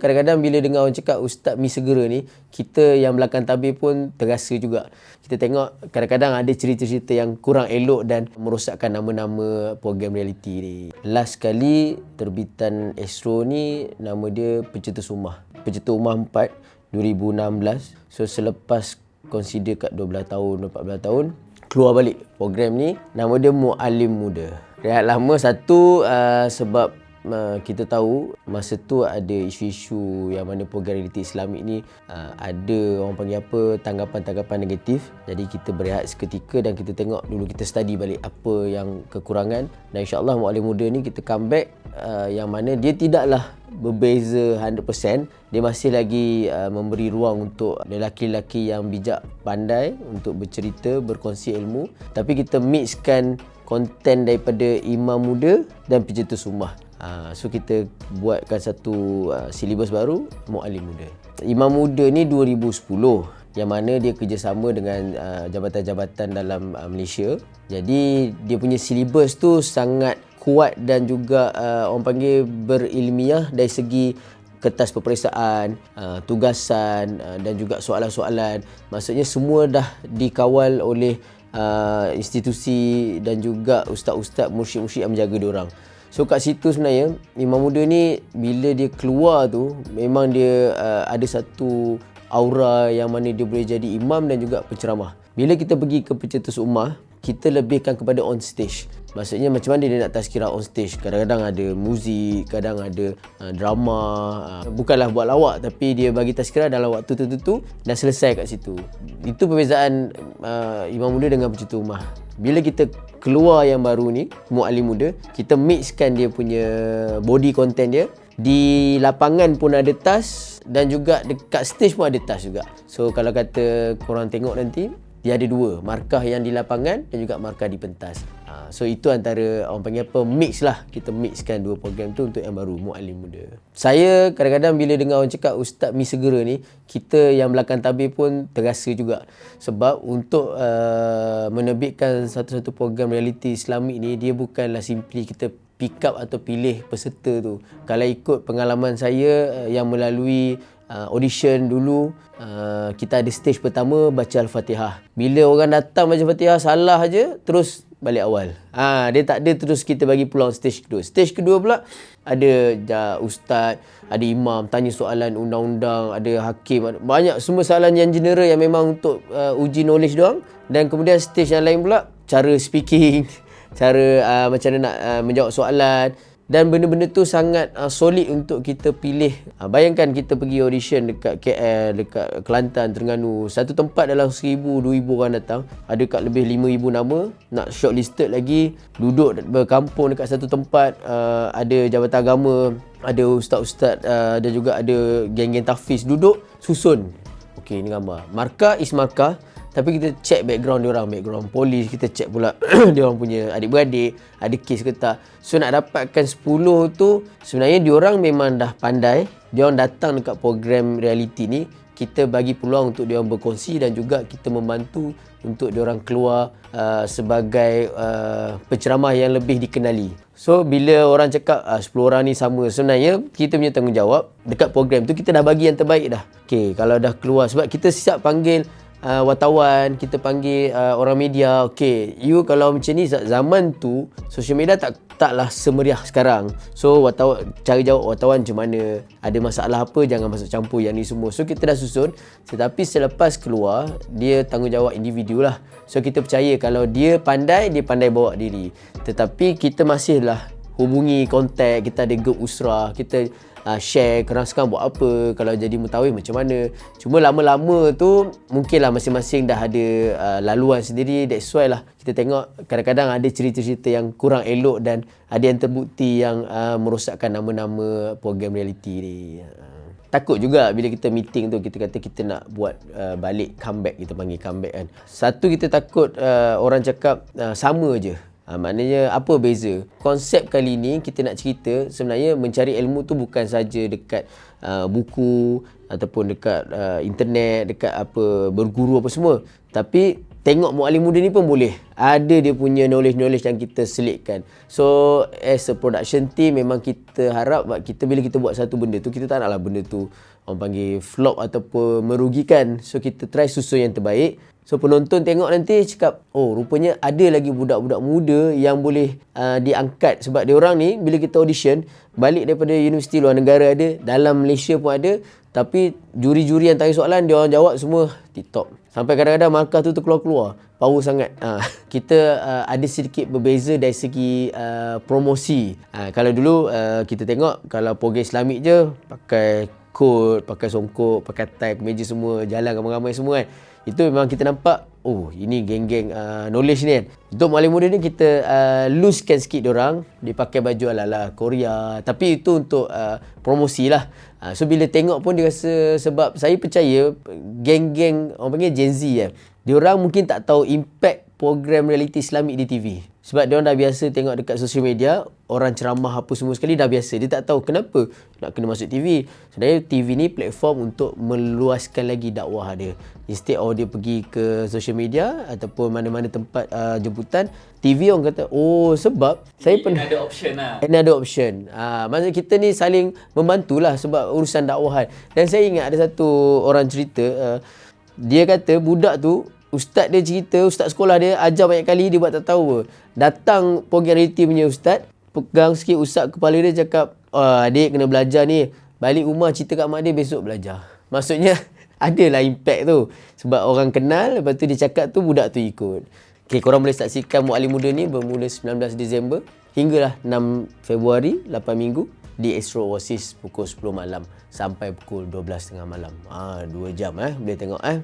Kadang-kadang bila dengar orang cakap Ustaz Mi Segera ni, kita yang belakang tabir pun terasa juga. Kita tengok kadang-kadang ada cerita-cerita yang kurang elok dan merosakkan nama-nama program reality ni. Last kali terbitan Astro ni nama dia Pencetus Umah. Pencetus Umah 4 2016. So selepas consider kat 12 tahun, 14 tahun, keluar balik program ni. Nama dia Mu'alim Muda. Rehat lama satu uh, sebab uh, kita tahu masa tu ada isu-isu yang mana program reality Islamik ni uh, ada orang panggil apa tanggapan-tanggapan negatif. Jadi kita berehat seketika dan kita tengok dulu kita study balik apa yang kekurangan. Dan insyaAllah Mu'alim Muda ni kita comeback uh, yang mana dia tidaklah berbeza 100% dia masih lagi uh, memberi ruang untuk lelaki-lelaki yang bijak pandai untuk bercerita berkongsi ilmu. Tapi kita mixkan konten daripada imam muda dan pencetus rumah Uh, so kita buatkan satu uh, silibus baru Mu'alim Muda. Imam Muda ni 2010 yang mana dia kerjasama dengan uh, jabatan-jabatan dalam uh, Malaysia. Jadi dia punya silibus tu sangat kuat dan juga uh, orang panggil berilmiah dari segi kertas peperiksaan, uh, tugasan uh, dan juga soalan-soalan. Maksudnya semua dah dikawal oleh uh, institusi dan juga ustaz-ustaz mursyid-mursyid yang menjaga dia orang. So kat situ sebenarnya Imam Muda ni bila dia keluar tu memang dia uh, ada satu aura yang mana dia boleh jadi imam dan juga penceramah. Bila kita pergi ke pencetus ummah, kita lebihkan kepada on stage. Maksudnya macam mana dia nak tazkirah on stage. Kadang-kadang ada muzik, kadang ada uh, drama. Uh, bukanlah buat lawak tapi dia bagi tazkirah dalam waktu tertentu dan selesai kat situ. Itu perbezaan uh, Imam Muda dengan pencetus ummah. Bila kita keluar yang baru ni, Mu'alim Muda, kita mixkan dia punya body content dia. Di lapangan pun ada tas dan juga dekat stage pun ada tas juga. So kalau kata korang tengok nanti, dia ada dua markah yang di lapangan dan juga markah di pentas. Ha, so itu antara orang panggil apa mix lah. Kita mixkan dua program tu untuk yang baru Mu'alim Muda. Saya kadang-kadang bila dengar orang cakap Ustaz Mi Segera ni kita yang belakang tabir pun terasa juga. Sebab untuk uh, menerbitkan satu-satu program reality Islamik ni dia bukanlah simply kita pick up atau pilih peserta tu. Kalau ikut pengalaman saya uh, yang melalui uh, audition dulu uh, kita ada stage pertama baca al-Fatihah. Bila orang datang baca Fatihah salah aja terus balik awal. Ha, dia tak ada terus kita bagi peluang stage kedua. Stage kedua pula ada ja, ustaz, ada imam tanya soalan undang-undang, ada hakim, banyak semua soalan yang general yang memang untuk uh, uji knowledge doang dan kemudian stage yang lain pula cara speaking, cara uh, macam mana nak uh, menjawab soalan dan benda-benda tu sangat uh, solid untuk kita pilih. Uh, bayangkan kita pergi audition dekat KL, dekat Kelantan, Terengganu. Satu tempat dalam 1000, 2000 orang datang. Ada kat lebih 5000 nama. Nak shortlisted lagi. Duduk berkampung dekat satu tempat. Uh, ada jabatan agama, ada ustaz-ustaz uh, dan juga ada geng-geng tafiz duduk susun. Okey, ini gambar. Markah is markah. Tapi kita check background dia orang, background polis, kita check pula dia orang punya adik-beradik, ada kes ke tak. So nak dapatkan 10 tu sebenarnya dia orang memang dah pandai. Dia orang datang dekat program reality ni, kita bagi peluang untuk dia orang berkongsi dan juga kita membantu untuk dia orang keluar uh, sebagai uh, penceramah yang lebih dikenali. So bila orang cakap uh, 10 orang ni sama sebenarnya kita punya tanggungjawab dekat program tu kita dah bagi yang terbaik dah. Okay, kalau dah keluar sebab kita siap panggil uh, wartawan, kita panggil uh, orang media. Okay, you kalau macam ni zaman tu social media tak taklah semeriah sekarang. So wartawan cari jawab wartawan macam mana, ada masalah apa jangan masuk campur yang ni semua. So kita dah susun. Tetapi selepas keluar, dia tanggungjawab individu lah. So kita percaya kalau dia pandai, dia pandai bawa diri. Tetapi kita masihlah hubungi kontak, kita ada grup usrah, kita uh, share korang sekarang buat apa kalau jadi mutawif macam mana. Cuma lama-lama tu mungkinlah masing-masing dah ada uh, laluan sendiri. That's why lah kita tengok kadang-kadang ada cerita-cerita yang kurang elok dan ada yang terbukti yang uh, merosakkan nama-nama program reality ni. Takut juga bila kita meeting tu kita kata kita nak buat uh, balik comeback kita panggil comeback kan. Satu kita takut uh, orang cakap uh, sama je Ha, maknanya apa beza? Konsep kali ni kita nak cerita sebenarnya mencari ilmu tu bukan saja dekat uh, buku ataupun dekat uh, internet, dekat apa berguru apa semua. Tapi tengok mu'alim muda ni pun boleh. Ada dia punya knowledge-knowledge yang kita selitkan. So, as a production team, memang kita harap kita bila kita buat satu benda tu, kita tak naklah benda tu orang panggil flop ataupun merugikan. So, kita try susun yang terbaik. So, penonton tengok nanti cakap, oh rupanya ada lagi budak-budak muda yang boleh uh, diangkat. Sebab dia orang ni, bila kita audition, balik daripada universiti luar negara ada, dalam Malaysia pun ada, tapi juri-juri yang tanya soalan dia orang jawab semua TikTok. Sampai kadang-kadang markah tu terkeluar-keluar. Power sangat. Ha. Kita uh, ada sedikit berbeza dari segi uh, promosi. Ha. Kalau dulu uh, kita tengok kalau program Islamik je pakai kod, pakai songkok, pakai tie, meja semua, jalan ramai-ramai semua kan. Itu memang kita nampak, oh ini geng-geng uh, knowledge ni kan. Untuk mualim muda ni kita uh, loosekan sikit orang, dia pakai baju ala-ala Korea. Tapi itu untuk uh, promosi lah. Uh, so bila tengok pun dia rasa, sebab saya percaya geng-geng, orang panggil Gen Z kan. Dia orang mungkin tak tahu impact program reality Islamik di TV. Sebab dia orang dah biasa tengok dekat social media, orang ceramah apa semua sekali dah biasa. Dia tak tahu kenapa nak kena masuk TV. Sebenarnya TV ni platform untuk meluaskan lagi dakwah dia. Instead of dia pergi ke social media ataupun mana-mana tempat uh, jemputan, TV orang kata, oh sebab saya pernah... ada option lah. Another option. Ah, maksud kita ni saling membantulah sebab urusan dakwahan. Dan saya ingat ada satu orang cerita, uh, dia kata budak tu Ustaz dia cerita, ustaz sekolah dia ajar banyak kali dia buat tak tahu apa. Datang program reality punya ustaz, pegang sikit ustaz kepala dia cakap, oh, adik kena belajar ni. Balik rumah cerita kat mak dia besok belajar. Maksudnya adalah impact tu. Sebab orang kenal, lepas tu dia cakap tu budak tu ikut. Okay, korang boleh saksikan Mu'alim Muda ni bermula 19 Disember hinggalah 6 Februari, 8 minggu di Astro Oasis pukul 10 malam sampai pukul 12.30 malam. Ah, 2 jam eh boleh tengok eh.